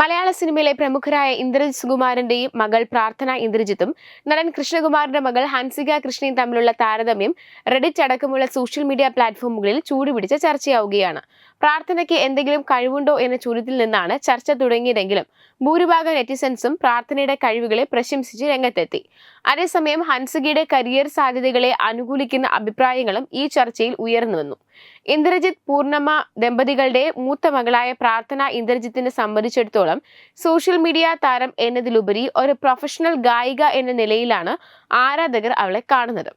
മലയാള സിനിമയിലെ പ്രമുഖരായ ഇന്ദ്രജിത് സുകുമാരന്റെയും മകൾ പ്രാർത്ഥന ഇന്ദ്രജിത്തും നടൻ കൃഷ്ണകുമാറിന്റെ മകൾ ഹൻസിക കൃഷ്ണയും തമ്മിലുള്ള താരതമ്യം റെഡിറ്റ് അടക്കമുള്ള സോഷ്യൽ മീഡിയ പ്ലാറ്റ്ഫോമുകളിൽ ചൂടുപിടിച്ച ചർച്ചയാവുകയാണ്. പ്രാർത്ഥനയ്ക്ക് എന്തെങ്കിലും കഴിവുണ്ടോ എന്ന ചോദ്യത്തിൽ നിന്നാണ് ചർച്ച തുടങ്ങിയതെങ്കിലും ഭൂരിഭാഗം നെറ്റിസൻസും പ്രാർത്ഥനയുടെ കഴിവുകളെ പ്രശംസിച്ച് രംഗത്തെത്തി. അതേസമയം ഹൻസികയുടെ കരിയർ സാധ്യതകളെ അനുകൂലിക്കുന്ന അഭിപ്രായങ്ങളും ഈ ചർച്ചയിൽ ഉയർന്നു വന്നു. ഇന്ദ്രജിത്ത് പൂർണമ ദമ്പതികളുടെ മൂത്ത മകളായ പ്രാർത്ഥന ഇന്ദ്രജിത്തിനെ സംബന്ധിച്ചിടത്തോളം സോഷ്യൽ മീഡിയ താരം എന്നതിലുപരി ഒരു പ്രൊഫഷണൽ ഗായിക എന്ന നിലയിലാണ് ആരാധകർ അവളെ കാണുന്നത്.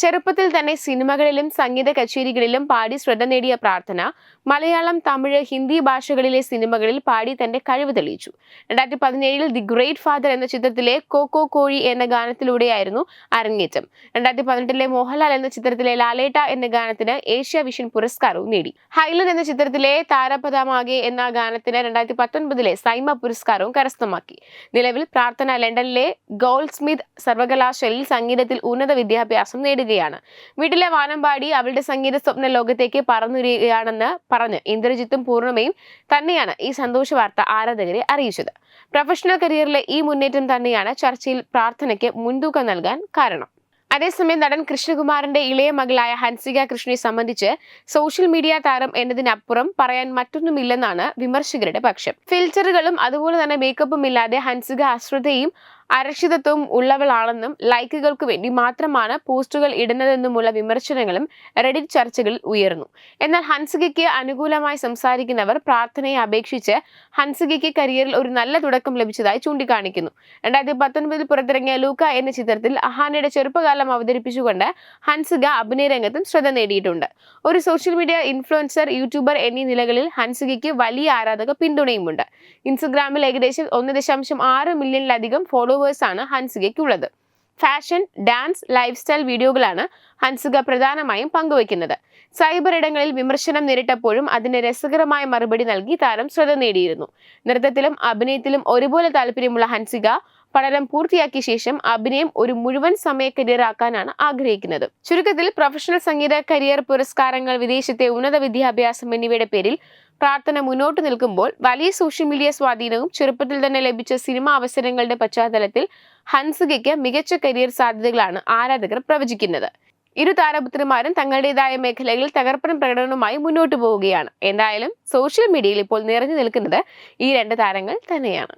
ചെറുപ്പത്തിൽ തന്നെ സിനിമകളിലും സംഗീത കച്ചേരികളിലും പാടി ശ്രദ്ധ നേടിയ പ്രാർത്ഥന മലയാളം തമിഴ് ഹിന്ദി ഭാഷകളിലെ സിനിമകളിൽ പാടി തന്റെ കഴിവ് തെളിയിച്ചു. രണ്ടായിരത്തി പതിനേഴിൽ ദി ഗ്രേറ്റ് ഫാദർ എന്ന ചിത്രത്തിലെ കോക്കോ കോഴി എന്ന ഗാനത്തിലൂടെയായിരുന്നു അരങ്ങേറ്റം. രണ്ടായിരത്തി പതിനെട്ടിലെ മോഹൻലാൽ എന്ന ചിത്രത്തിലെ ലാലേട്ട എന്ന ഗാനത്തിന് ഏഷ്യ വിഷൻ പുരസ്കാരവും നേടി. ഹൈലൻ എന്ന ചിത്രത്തിലെ താരപദമാകെ എന്ന ഗാനത്തിന് രണ്ടായിരത്തി പത്തൊൻപതിലെ സൈമ പുരസ്കാരവും കരസ്ഥമാക്കി. നിലവിൽ പ്രാർത്ഥന ലണ്ടനിലെ ഗോൾഡ് സ്മിത്ത് സർവകലാശാലയിൽ സംഗീതത്തിൽ ഉന്നത വിദ്യാഭ്യാസം നേടുകയാണ് വീട്ടിലെ വാനമ്പാടി അവളുടെ സംഗീത സ്വപ്ന ലോകത്തേക്ക് പറന്നുരികയാണെന്ന് പറഞ്ഞ് ഇന്ദ്രജിത്തും പൂർണമയും തന്നെയാണ് ഈ സന്തോഷ വാർത്ത ആരാധകരെ അറിയിച്ചത്. പ്രൊഫഷണൽ കരിയറിലെ ഈ മുന്നേറ്റം തന്നെയാണ് ചർച്ചയിൽ പ്രാർത്ഥനയ്ക്ക് മുൻതൂക്കം നൽകാൻ കാരണം. അതേസമയം നടൻ കൃഷ്ണകുമാറിന്റെ ഇളയ മകളായ ഹൻസിക കൃഷ്ണയെ സംബന്ധിച്ച് സോഷ്യൽ മീഡിയ താരം എന്നതിനപ്പുറം പറയാൻ മറ്റൊന്നുമില്ലെന്നാണ് വിമർശകരുടെ പക്ഷം. ഫിൽറ്ററുകളും അതുപോലെ തന്നെ മേക്കപ്പും ഇല്ലാതെ ഹൻസിക അശ്രദ്ധയും അരക്ഷിതത്വവും ഉള്ളവളാണെന്നും ലൈക്കുകൾക്ക് വേണ്ടി മാത്രമാണ് പോസ്റ്റുകൾ ഇടുന്നതെന്നുമുള്ള വിമർശനങ്ങളും റെഡിറ്റ് ചർച്ചകളിൽ ഉയർന്നു. എന്നാൽ ഹൻസികയ്ക്ക് അനുകൂലമായി സംസാരിക്കുന്നവർ പ്രാർത്ഥനയെ അപേക്ഷിച്ച് ഹൻസികയ്ക്ക് കരിയറിൽ ഒരു നല്ല തുടക്കം ലഭിച്ചതായി ചൂണ്ടിക്കാണിക്കുന്നു. രണ്ടായിരത്തി പത്തൊൻപതിൽ പുറത്തിറങ്ങിയ ലൂക്ക എന്ന ചിത്രത്തിൽ അഹാനയുടെ ചെറുപ്പകാലം അവതരിപ്പിച്ചുകൊണ്ട് ഹൻസിക അഭിനയ രംഗത്തും ശ്രദ്ധ നേടിയിട്ടുണ്ട്. ഒരു സോഷ്യൽ മീഡിയ ഇൻഫ്ലുവൻസർ യൂട്യൂബർ എന്നീ നിലകളിൽ ഹൻസികയ്ക്ക് വലിയ ആരാധക പിന്തുണയുമുണ്ട്. ഇൻസ്റ്റഗ്രാമിൽ ഏകദേശം ഒന്ന് ദശാംശം ആറ് മില്യണിലധികം ഫോളോവേഴ്സ് ആണ് ഹൻസികയ്ക്കുള്ളത്. ഫാഷൻ ഡാൻസ് ലൈഫ് സ്റ്റൈൽ വീഡിയോകളാണ് ഹൻസിക പ്രധാനമായും പങ്കുവയ്ക്കുന്നത്. സൈബർ ഇടങ്ങളിൽ വിമർശനം നേരിട്ടപ്പോഴും അതിന് രസകരമായ മറുപടി നൽകി താരം ശ്രദ്ധ നേടിയിരുന്നു. നൃത്തത്തിലും അഭിനയത്തിലും ഒരുപോലെ താല്പര്യമുള്ള ഹൻസിക പഠനം പൂർത്തിയാക്കിയ ശേഷം അഭിനയം ഒരു മുഴുവൻ സമയ കരിയർ ആക്കാനാണ് ആഗ്രഹിക്കുന്നത്. ചുരുക്കത്തിൽ പ്രൊഫഷണൽ സംഗീത കരിയർ പുരസ്കാരങ്ങൾ വിദേശത്തെ ഉന്നത വിദ്യാഭ്യാസം എന്നിവയുടെ പേരിൽ പ്രാർത്ഥന മുന്നോട്ട് നിൽക്കുമ്പോൾ വലിയ സോഷ്യൽ മീഡിയ സ്വാധീനവും ചെറുപ്പത്തിൽ തന്നെ ലഭിച്ച സിനിമാ അവസരങ്ങളുടെ പശ്ചാത്തലത്തിൽ ഹൻസികയ്ക്ക് മികച്ച കരിയർ സാധ്യതകളാണ് ആരാധകർ പ്രവചിക്കുന്നത്. ഇരു താരപുത്രന്മാരും തങ്ങളുടേതായ മേഖലകളിൽ തകർപ്പൻ പ്രകടനവുമായി മുന്നോട്ട് പോവുകയാണ്. എന്തായാലും സോഷ്യൽ മീഡിയയിൽ ഇപ്പോൾ നിറഞ്ഞു നിൽക്കുന്നത് ഈ രണ്ട് താരങ്ങൾ തന്നെയാണ്.